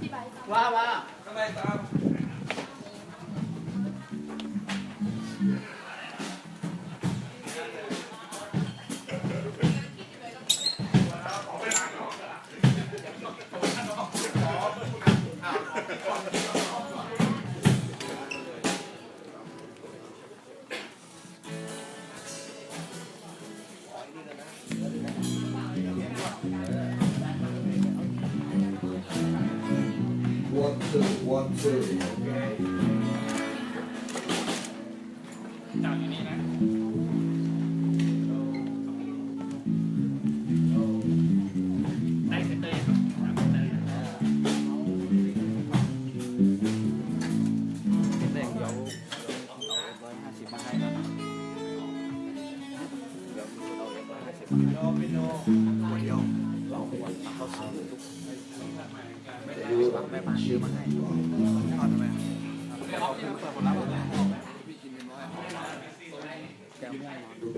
一百一张 ร้านซื้อมาให้ทำไมเปิดผลลัพธ์แล้วก็แม่วงน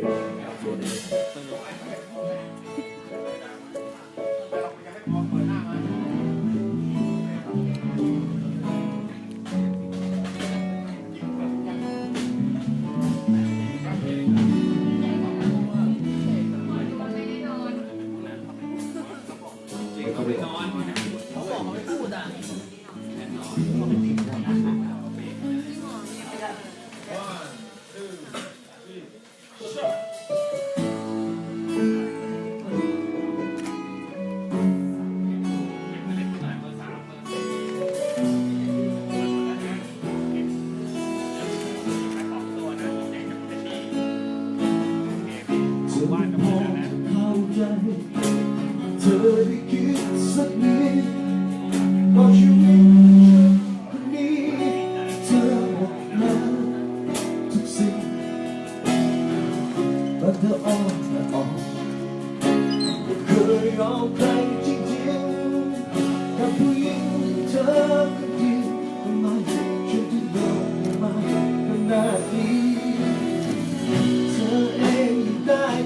อน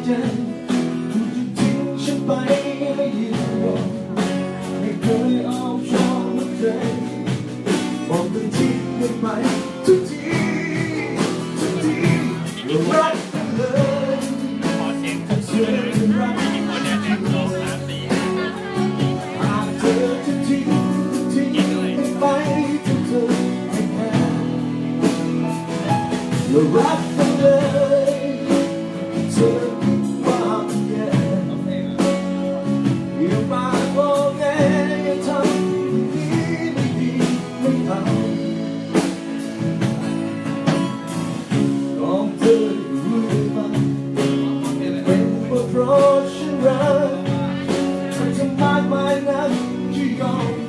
짠 ฉันรักเธอจะมากมายนักที่ยอม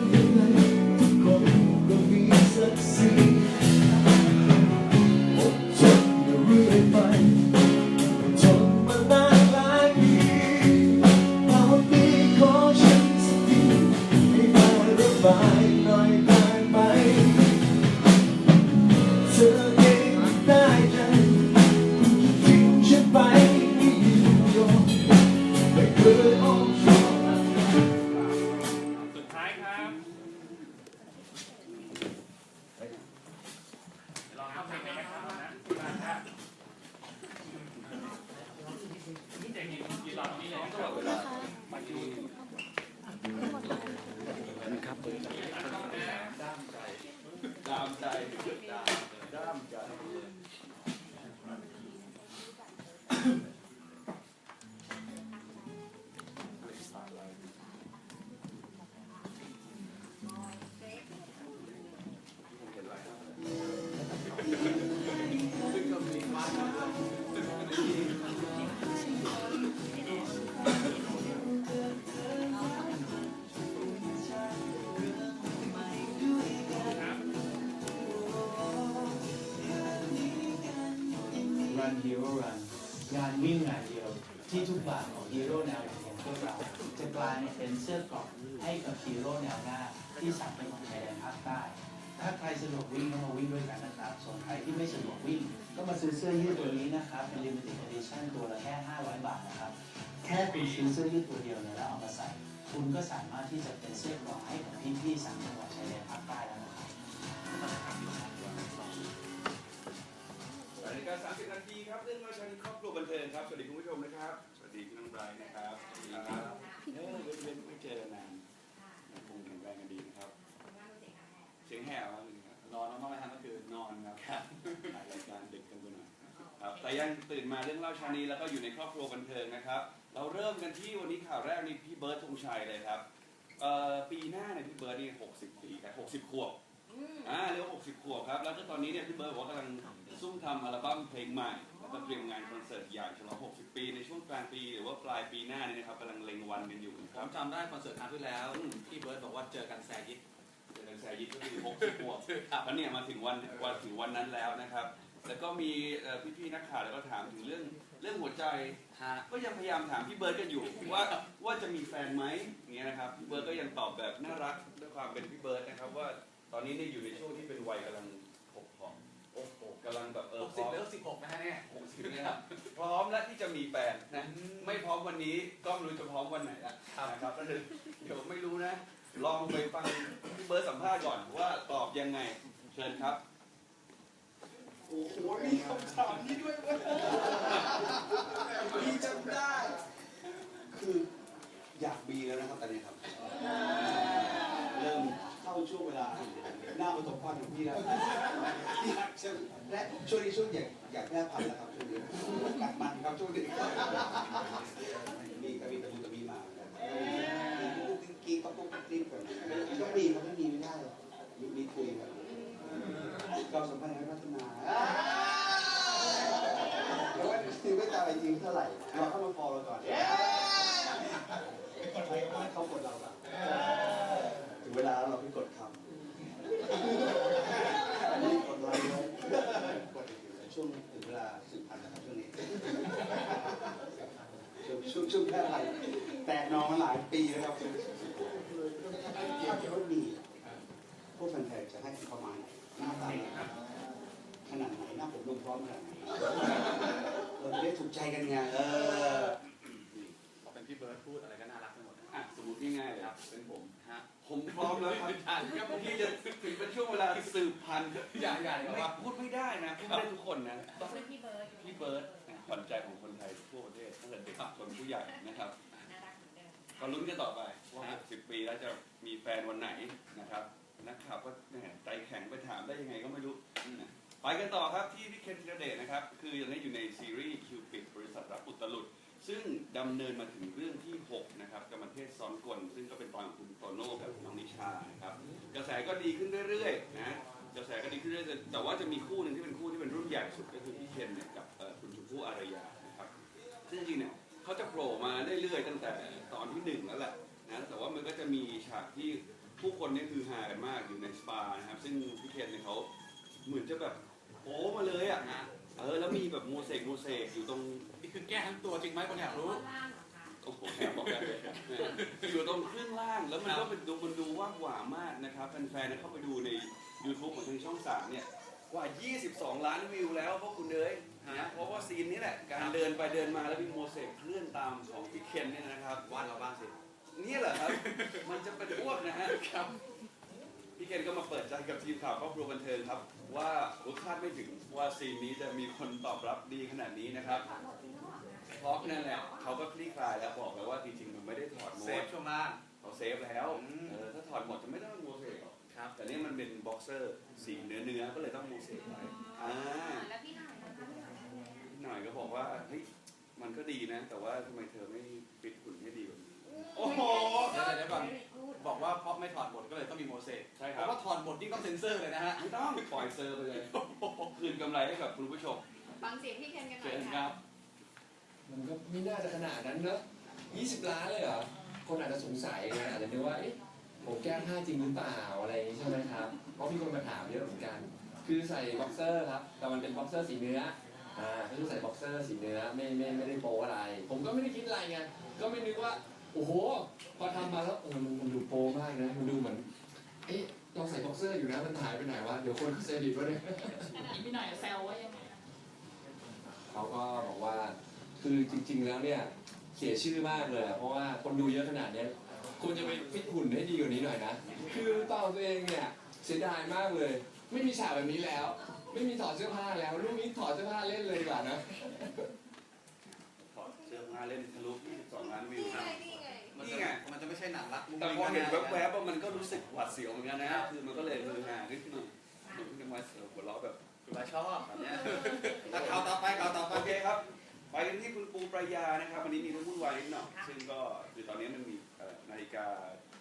ด้ามใจด้ามใจด้ามใจ ได้ ถ้าใครสะดวกวิ่งก็มาวิ่งด้วยกันนะครับ ส่วนใครที่ไม่สะดวกวิ่ง ก็มาซื้อเสื้อยืดตัวนี้นะครับ เป็น limited edition ตัวละแค่ 500 บาทนะครับ แค่คุณซื้อเสื้อยืดตัวเดียวเนี่ยแล้วเอามาใส่ คุณก็สามารถที่จะเป็นเสื้อหล่อให้กับพี่ๆสามจังหวัดชายแดนภาคใต้แล้วนะครับรายการ30 นาทีครับเรื่องมาชันครอบครัวบันเทิงครับ สวัสดีคุณผู้ชมนะครับ สวัสดีคุณน้องไบรท์นะครับ สวัสดีครับเอเวนไม่เจอนานคงแข็งแรงกันดี นะครับเสียงแห่วะนอนแล้วเมื่อไหร่เมื่อคืนนอนครับถ่ายรายการดึกกันไปหน่อยครับแต่ยังตื่นมาเรื่องเล่าชานีแล้วก็อยู่ในครอบครัวบันเทิงนะครับ เราเริ่มกันที่วันนี้ข่าวแรกนี่พี่เบิร์ดธงชัยเลยครับเอ่อปีหน้าเนี่ยพี่เบิร์ดนี่60ปีครับ60ขวบอ่าเรียกว่า60ขวบครับ แล้วก็ตอนนี้เนี่ยพี่เบิร์ดบอกว่ากำลังซุ่มทำอัลบั้มเพลงใหม่ แล้วก็เตรียมงานคอนเสิร์ตใหญ่ฉลอง60ปีในช่วงกลางปีหรือว่าปลายปีหน้านี่นะครับกำลังเล็งวันกันอยู่นะผครับ มจำได้คอนเสิร์ตครั้งที่แล้วที่เบิร์ดบอกว่าเจอกันแซยิด เจอกันแซยิดก็คือ60ขวบแล้วเนี่ยมาถึงวันวันถึงวันนั้นแล้วนะครับ แล้วก็มีเอ่อพี่ๆนักข่าวแล้วก็ถามถึงเรื่องเรื่องหัวใจฮะก็ยังพยายามถามพี่เบิร์ดกันอยู่ว่าว่าจะมีแฟนไหมอย่างเงี้ยนะครับพี่เบิร์ดก็ยังตอบแบบน่ารักด้วยความเป็นพี่เบิร์ดนะครับว่าตอนนี้เนี่ยอยู่ในช่วงที่เป็นวัยกำลังผกผ่องโอ้โหกำลังแบบเออหกพสิบร้อมหรือสิบหกนะฮะเนี่ยหกสิบเนี่ยครับพร้อมแล้วที่จะมีแฟนนะไม่พร้อมวันนี้ก็ไม่รู้จะพร้อมวันไหนละนะครับก็เลยเดี๋ยวไม่รู้นะ ลองไปฟังพี่เบิร์ดสัมภาษณ์ก่อนว่าตอบยังไง เชิญครับ โอ้โหมีคำถามนี้ด้วยเว้ยมีจำได้ คืออยากมีแล้วนะครับตอนนี้ครับ เริ่มเข้าช่วงเวลาหน้าประสบความของพี่แล้วและช่วงนี้ช่วงอยากอยากแพร่พันธุ์แล้วครับช่วงนี้กัดมันครับช่วงนี้มีกระมีตะบูตะมีมากุ๊กกิ๊กก็กุ๊กกิ๊กแบบต้องมีครับไม่มีไม่ได้มีมีคุยครับ เราสัมพันธ์ให้พัฒนาแต่ว่าคือไม่ตามไปจริงเท่าไหร่เราเข้ามาฟอลเราก่อน เขากดเราแบบถึงเวลาแล้วเราไม่กดคำไม่กดไลค์เลยกดอีกทีช่วงถึงเวลาสืบพันธุ์นะครับช่วงนี้ช่วงช่วงช่วงแค่ไรแตกหนอมาหลายปีแล้วครับถ้าเกิดว่ามีพวกแฟนๆจะให้ความหมายหน้าตาขนาดไหน หน้าผมลงอมขนาดไหนเราจะได้ถูกใจกันไงเออพอเป็นพี่เบิร์ดพูดอะไรก็น่ารักไปหมดอะสมมติง่ายๆเลยครับ เป็นผมฮะผมพร้อมแล้วครับอ่านครับที่จะถึงเป็นช่วงเวลาสืบพันธุ์อย่างอย่างไม่พูดไม่ได้นะพูดไม่ได้ทุกคนนะต้องเป็นพี่เบิร์ดพี่เบิร์ดขวัญใจของคนไทยทั่วประเทศตั้งแต่เด็กจนผู้ใหญ่นะครับน่ารักเหมือนเดิมก็ลุ้นกันต่อไปว่า60ปีแล้วจะมีแฟนวันไหนนะครับนักข่าวก็ใจแข็งไปถามได้ยังไงก็ไม่รู้ ไปกันต่อครับที่พี่เคนธีรเดชนะครับ คือยังได้อยู่ในซีรีส์คิวปิดบริษัทรับอุตลุดซึ่งดำเนินมาถึงเรื่องที่ 6 นะครับกรรมเทศซ้อนกล ซึ่งก็เป็นตอนของคุณโตโน่กับน้องนิชานะครับกระแสก็ดีขึ้นเรื่อยๆนะกระแสก็ดีขึ้นเรื่อยๆแต่ว่าจะมีคู่หนึ่งที่เป็นคู่ที่เป็นรุ่นใหญ่สุดก็คือพี่เคนเนี่ยกับคุณชมพู่อารยานะครับซึ่งจริงๆเนี่ยเขาจะโผล่มาเรื่อยๆตั้งแต่ตอนที่หนึ่งแล้วแหละนะแต่ว่ามันก็จะมีฉากที่ผู้คนนี่คือฮากันมากอยู่ในสปานะครับซึ่งพี่เคนเนี่ยเขาเหมือนจะแบบโผล่มาเลยอะ นะ เออแล้วมีแบบโมเสกโมเสกอยู่ตรงนี่คือแก้ทั้งตัวจริงไหมคนอยากรู้ ล่างเหรอคะ โอ้โหแอบบอกได้เลยนะอยู่ตรงครึ่งล่างแล้วมันก็เป็นดูมันดูว่างหวามากนะครับแฟนๆเนี่ยเข้าไปดูใน YouTube ของทางช่องสามเนี่ยกว่า 22 ล้านวิวแล้วเพราะคุณเอ้ยนะเพราะว่าซีนนี้แหละการเดินไปเดินมาแล้วมีโมเสกเคลื่อนตามของพี่เคนเนี่ยนะครับวาดเราบ้างสิ นี่แหละครับ มันจะเป็นอ้วกนะฮะครับ พี่เคนก็มาเปิดใจกับทีมข่าวครอบครัวบันเทิงครับ ว่าโอ้คาดไม่ถึงว่าซีนนี้จะมีคนตอบรับดีขนาดนี้นะครับถอดหมดจริงหรือเปล่าคะเพราะนั่นแหละเขาก็คลี่คลายแล้วบอกแล้วว่าจริงๆมันไม่ได้ถอดโมเซฟดช่วงล่างเขาเซฟแล้วอืมเออถ้าถอดหมดจะไม่ต้องโมเสกหรอกครับแต่นี่มันเป็นบ็อกเซอร์สีเนื้อเนื้อๆก็เลยต้องโมเสกไว้อ่าแล้วพี่หน่อยนะคะพี่หน่อยเป็นไงหน่อยก็บอกว่าเฮ้ยมันก็ดีนะ แต่ว่าทำไมเธอไม่ฟิตหุ่นให้ดีกว่านี้โอ้โหเดี๋ยวเดี๋ยวก่อน บอกว่าเพราะไม่ถอดบทก็เลยต้องมีโมเสสใช่คเพรับราะว่าถอดบทยิ่งต้องเซ็นเซอร์เลยนะฮะไม่ต้องปล่อยเซอร์ไปเลย คืนกำไรให้กับคุณผู้ชมฟังเสียงพี่เคนกันหน่เชิอยญคค่ะรับ มันก็ไม่น่าจะขนาดนั้นเนอะ20 ล้านเลยเหรอ คนอาจจะสงสัยไงอาจจะนึกว่า เอ๊ะ ผมแก้ผ้าจริงหรือเปล่าอะไรอย่างนี้ใช่ไหมครับ เพราะมีคนมาถามเยอะเหมือนกัน คือใส่บ็อกเซอร์ครับ แต่มันเป็นบ็อกเซอร์สีเนื้อ อ่าก็คือใส่บ็อกเซอร์สีเนื้อ ไม่ไม่ไม่ได้โป๊อะไร ผมก็ไม่ได้คิดอะไรไง ก็ไม่นึกว่า โอ้โห พอทำมา นะมันดูเหมือน เอ๊ะเราใส่บ็อกเซอร์อยู่นะมันหายไปไหนวะเดี๋ยวคนเขาเซดิตวะเนี่ยขนาดพี่หน่อยแซวว่ายังไงเขาก็บอกว่าคือจริง ๆ แล้วเนี่ยเสียชื่อมากเลยอะเพราะว่าคนดูเยอะขนาดเนี้ยควรจะไปฟิตหุ่นให้ดีกว่านี้หน่อยนะ คือตอนตัวเองเนี่ยเสียดายมากเลย ไม่มีฉากแบบนี้แล้ว ไม่มีถอดเสื้อผ้าแล้วลูกนี้ถอดเสื้อผ้าเล่นเลยดีกว่านะ ถอดเสื้อผ้าเล่นทะลุ22ล้านวิวนะมั นนี่จะไงมันจะไม่ใช่หนังรักมุ้งแต่มิ้งพอเห็นะแวบๆว่ามันก็รู้สึกหวาดเสียวเหมือนกันนะคือมันก็เลยคือฮาขึ้นมาขึ้นมาหัวเราะแบบเราชอบแบบเนี้ยแล้วข่าวต่อไปข่าวต่อไปโอเคครับ ไปกันที่คุณปูปรายานะครับวันนี้มีเรื่องวุ่นวายนิดหน่อยซึ่งก็คือตอนนี้มันมีเอ่อนาฬิกา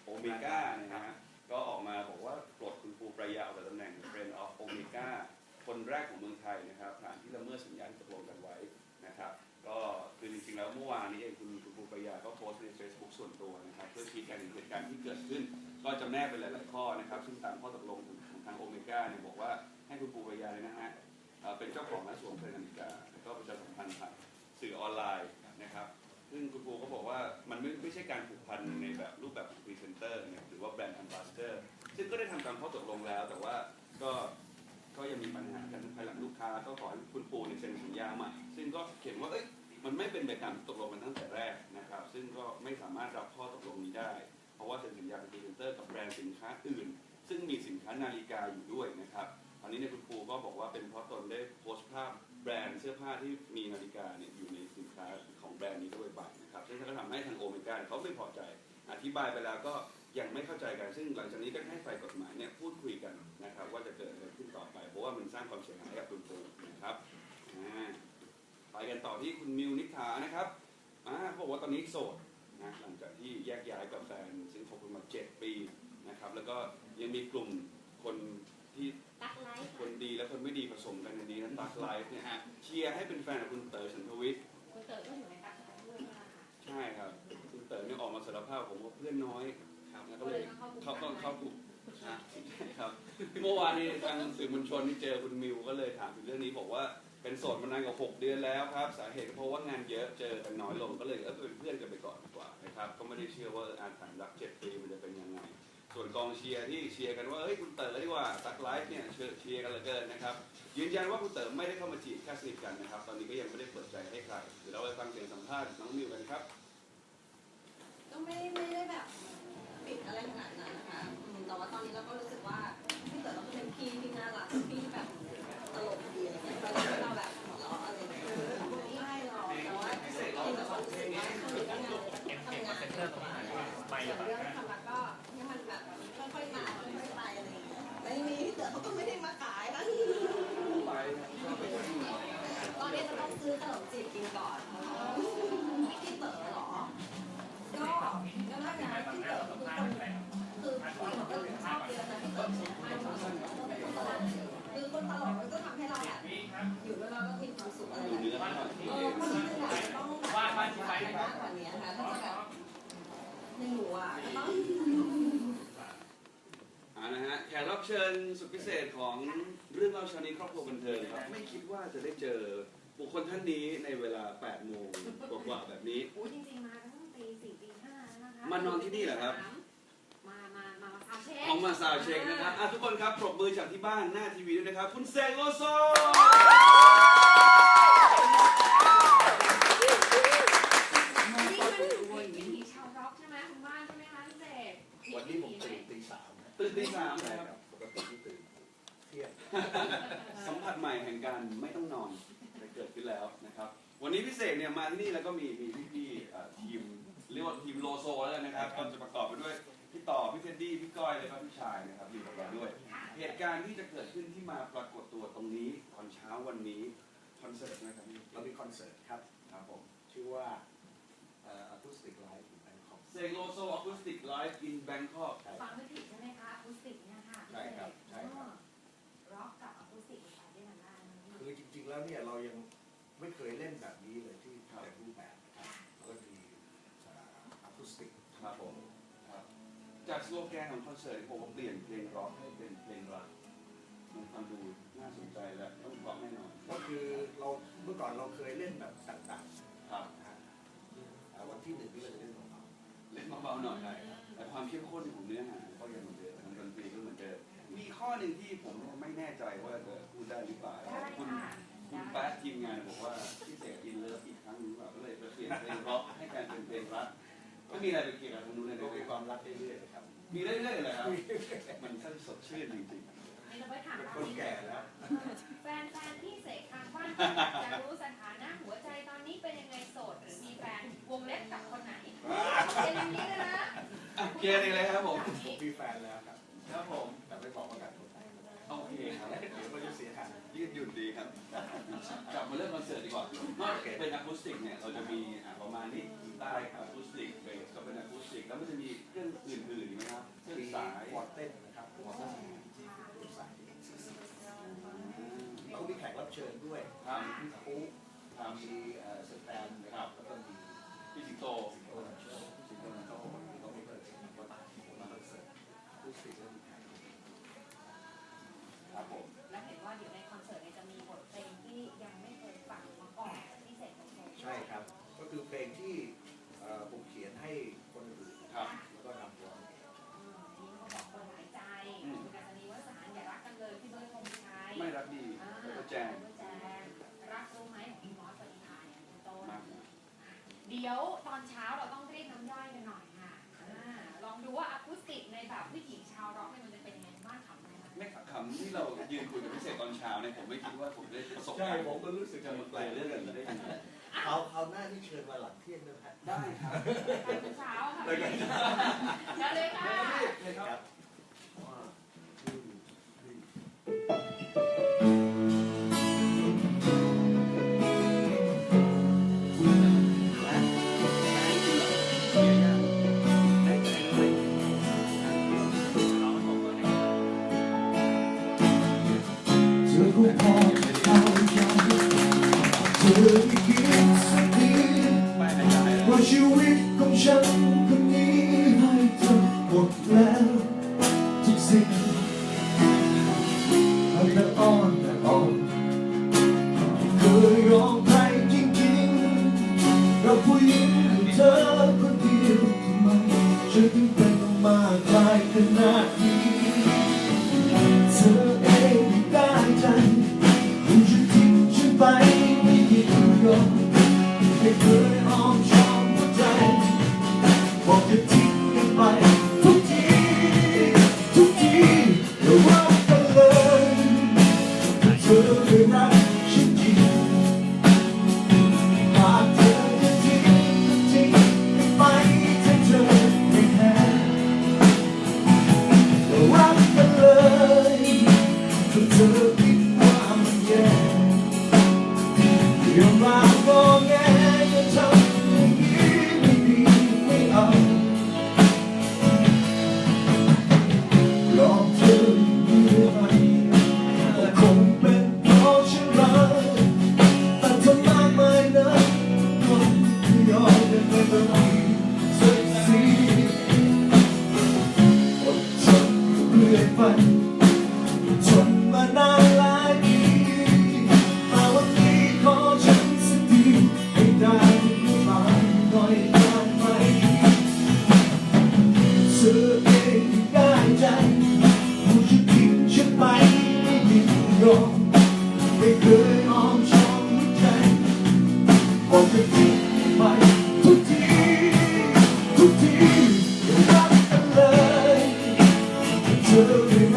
โอเมก้านะฮะก็ออกมาบอกว่าปลดคุณปูปรายาออกจากตำแหน่ง Friend of Omega คนแรกของเมืองไทยนะครับฐานที่ละเมิดสัญญาที่ตกลงกันไว้นะครับ ก็คือจริงๆแล้วเมื่อวานนี้เอง ส่วนตัวนะครับเพื่อชี้แจงถึงเหตุการณ์ที่เกิดขึ้น ก็จำแนกเป็นหลาย ๆ ข้อนะครับ ซึ่งตามข้อตกลงของทางโอเมก้าเนี่ยบอกว่าให้คุณปูปรายาเนี่ยนะฮะเอ่อเป็นเจ้าของและสวมเครื่อนาฬิกาแล้วก็ประชาสัมพันธ์ผ่านสื่อออนไลน์นะครับ ซึ่งคุณปูก็บอกว่ามันไม่ไม่ใช่การผูกพันในแบบรูปแบบพรีเซนเตอร์เนี่ยหรือว่าแบรนด์แอมบาสเตอร์ซึ่งก็ได้ทำตามข้อตกลงแล้ว แต่ว่าก็ก็ยังมีปัญหากันภายหลังลูกค้าก็ขอให้คุณปูเนี่ยเซ็นสัญญาใหม่ซึ่งก็เขียนว่าเอ้ย มันไม่เป็นไปตามตกลงกันตั้งแต่แรกนะครับ ซึ่งก็ไม่สามารถรับข้อตกลงนี้ได้ เพราะว่าเซ็นสัญญาเป็นพรีเซนเตอร์กับแบรนด์สินค้าอื่น ซึ่งมีสินค้านาฬิกาอยู่ด้วยนะครับตอนนี้เนี่ยคุณครูก็บอกว่าเป็นเพราะตนได้โพสต์ภาพแบรนด์เสื้อผ้าที่มีนาฬิกาเนี่ยอยู่ในสินค้าของแบรนด์นี้ด้วยบ่ายนะครับซึ่งก็ทำให้ทางโอเมก้าเขาไม่พอใจ อธิบายไปแล้วก็ยังไม่เข้าใจกัน ซึ่งหลังจากนี้ก็ให้ฝ่ายกฎหมายเนี่ยพูดคุยกันนะครับว่าจะเกิดอะไรขึ้นต่อไป เพราะว่ามันสร้างความเสียหายกับคุณครู ไปกันต่อที่คุณมิวนิษฐานะครับอ่าเขาบอกว่าตอนนี้โสดนะหลังจากที่แยกย้ายกับแฟนซึ่งคบกันมาเจ็ดปีนะครับ แล้วก็ยังมีกลุ่มคนที่ตักไลฟ์คนดีและคนไม่ดีผสมกันในนี้นะตักไลฟ์เนี่ยฮะเชียร์ให้เป็นแฟนกับคุณเต๋อฉันทวิทย์คุณเต๋อก็อยู่ในตักไลฟ์ด้วยนะคะใช่ครับ คุณเต๋อเนี่ยออกมาสารภาพผมว่าเพื่อนน้อยครับแล้วก็ก็เลเลยยต้องเข้าเขาต้องคุกเข้าถูกใช่ครับเมื่อวานนี้ทางสื่อมวลชนที่เจอคุณมิวก็เลยถามถึงเรื่องนี้บอกว่า เป็นโสดมานานกว่า 6 เดือนแล้วครับ สาเหตุเพราะว่างานเยอะเจอกันน้อยลงก็เลยเออเป็นเพื่อนกันไปก่อนดีกว่านะครับก็ไม่ได้เชื่อว่าอาถรรพ์รักเจ็ดปีมันจะเป็นยังไง ส่วนกองเชียร์ที่เชียร์กันว่าเฮ้ยคุณเต๋อดีกว่าตักไลฟ์เนี่ยเชียร์กันเหลือเกินนะครับยืนยันว่าคุณเต๋อไม่ได้เข้ามาจีบแค่สนิทกันนะครับ ตอนนี้ก็ยังไม่ได้เปิดใจให้ใครเดี๋ยวเราไปฟังเสียงสัมภาษณ์น้องมิวกันครับก็ไม่ไม่ได้แบบปิดอะไรขนาดนั้นนะคะแต่ว่าตอนนี้เราก็รู้สึกว่าพี่เต๋อเราก็เป็นพี่ที่น่ารักพี่ที่แบบตลกดีอะไรเงี้ยตอนนี้เราแบบหัวเราะอะไรเงี้ยไม่ใช่หรอกแต่ว่าจริงๆเรารู้สึกว่าช่วงนี้ก็งานทำงานส่วนเรื่องความรักก็ให้มันแบบค่อยๆมาค่อยๆไปอะไรเงี้ยไม่มีพี่เต๋อเขาก็ไม่ได้มาขายนะตอนนี้จะต้องซื้อขนม จีบกินก่อนพี่เต๋อเหรอ ก็ก็น่าจะที่เกิดคือคนคือคนก็ชอบเยอะนะที่เกิดเนี่ยคือคนตลกมันก็ทำให้เราแบบอยู่ด้วยเราก็มีความสุขอะไรแบบนื้นี้อหน่อยเออคนที่แบบต้องแบบมากกว่านี้ค่ะถ้าจะแบบในหนูอะก็ต้องอานะฮะแขกรับเชิญสุดพิเศษของเรื่องเล่าเช้านี้ครอบครัวบันเทิงครับ ไม่คิดว่าจะได้เจอ บุคคลท่านนี้ในเวลา8โมงกว่าๆแบบนี้ โอ้ยจริงๆมาตั้งตีสี่ตีห้านะคะมานอนที่นี่เหรอครับ มา มา มามาซาวเช็คออกมาซาวด์เช็คนะครับอะทุกคนครับปรบมือจากที่บ้านหน้าทีวีด้วยนะครับ คุณเซกโลโซนี่มันวิถีชาวร็อกใช่ไหมคุณบ้านใช่ไหมคะพี่เสกวันนี้ผมตื่นตีสามตื่นตีสามใช่นะครับครับปกติที่ตื่นเที่ยงสัมผัสใหม่แห่งการไม่ต้องนอนได้ เกิดขึ้นแล้วนะครับ วันนี้พิเศษเนี่ยมาที่นี่แล้วก็มีมีพี่ๆเอ่อทีมเรียกว่าทีมโลโซแล้วกันนะครับก็จะประกอบไปด้วยพี่ต่อพี่เทดดี้พี่ก้อยแล้วก็พี่ชายนะครับอยู่กับเราด้วย เหตุการณ์ที่จะเกิดขึ้นที่มาปรากฏตัวตรงนี้ตอนเช้าวันนี้คอนเสิร์ตนะครับพี่เรามีคอนเสิร์ตครับครับผมชื่อว่าเอ่อ Acoustic Live in Bangkok เซโลโซอะคูสติกไลฟ์อินแบงคอกใช่ฟังไม่ผิดใช่ไหมคะอะคูสติกเนี่ยค่ะใช่ครับใช่ครับร็อกกับอะคูสติกไปด้วยกันได้นะคือจริงๆแล้วเนี่ยเรายัง เสิร์ตโอเปลี่ยนเพลงร็อกให้เป็นเพลงรักมันทำดูน่าสนใจและต้องฟักแน่นอนก็คือเราเมื่อก่อนเราเคยเล่นแบบต่างๆครับวันที่หนึ่งที่เลยเล่นของเราเล่นเบาๆหน่อยไดแต่ความเข้มข้นของเนื้อหาก็ยังเหมือนเดิมดนตรีก็เหมือนเดิมมีข้อหนึ่งที่ผมไม่แน่ใจว่าจะพูดได้หรือเปล่าคุณคุณแป๊ดทีมงานบอกว่าพี่เสกอินเลิฟอีกครั้งนึงแบบก็เลยเปลี่ยนเพลงร็อกให้กลายเป็นเพลงรักก็มีอะไรไปเกี่ยวกับทางนู้นเลยก็มีความรักเรื่อยๆ มีเรื่อยๆเลยครับมันท่านสดชื่นจริงๆเราไปถามคนแก่แล้ว แฟนแที่เสกทางบ้านจะรู้สถานะหัวใจตอนนี้เป็นยังไงโสดหรือมีแฟนวงเล็บกับคนไหนเป็นอย่านี้เลยนะเคลียร์เลยครับผมผมมีแฟนแล้วครับครับผมแต่ไม่บอกประกาศตัวโอเคครับเดี๋ยวมันจะเสียหายยืดหยุ่นดีครับกลับมาเรื่องคอนเสิร์ตดีกว่าเมื่อเป็นอะคูสติกเนี่ยเราจะมีประมาณนี้กีตาร์อะคูสติกืนคุยพิเศษตอนเช้าเนี่ยผมไม่คิดว่าผมได้ประสบการณ์ผมก็รู้สึกจะมันแปลเรื่องแบนี้ได้ยังไงเขาเขาหน้าที่เชิญมาหลังเที่ยงนะครับได้ครับเช้าค่ะเช้าเลยค่ะ รักกันเลยเธอ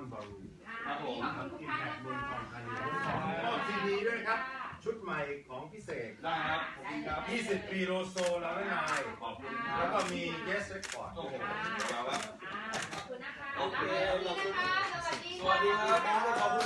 อนด์บอลลูมครับผมขอบคุณทุกท่านนะคะขอมอบซีดีด้วยครับ ชุดใหม่ของพิเศษได้ครับขอบคุณครับ 20 ปีโลโซลาเวนายขอบคุณครัแล้วบก็มี Yes Record โอ้โหเดี๋ยวครับอ่าขอบคุณนะคะโอเคขอบคุณนะคะสวัสดีสวัสดีครับค่ะ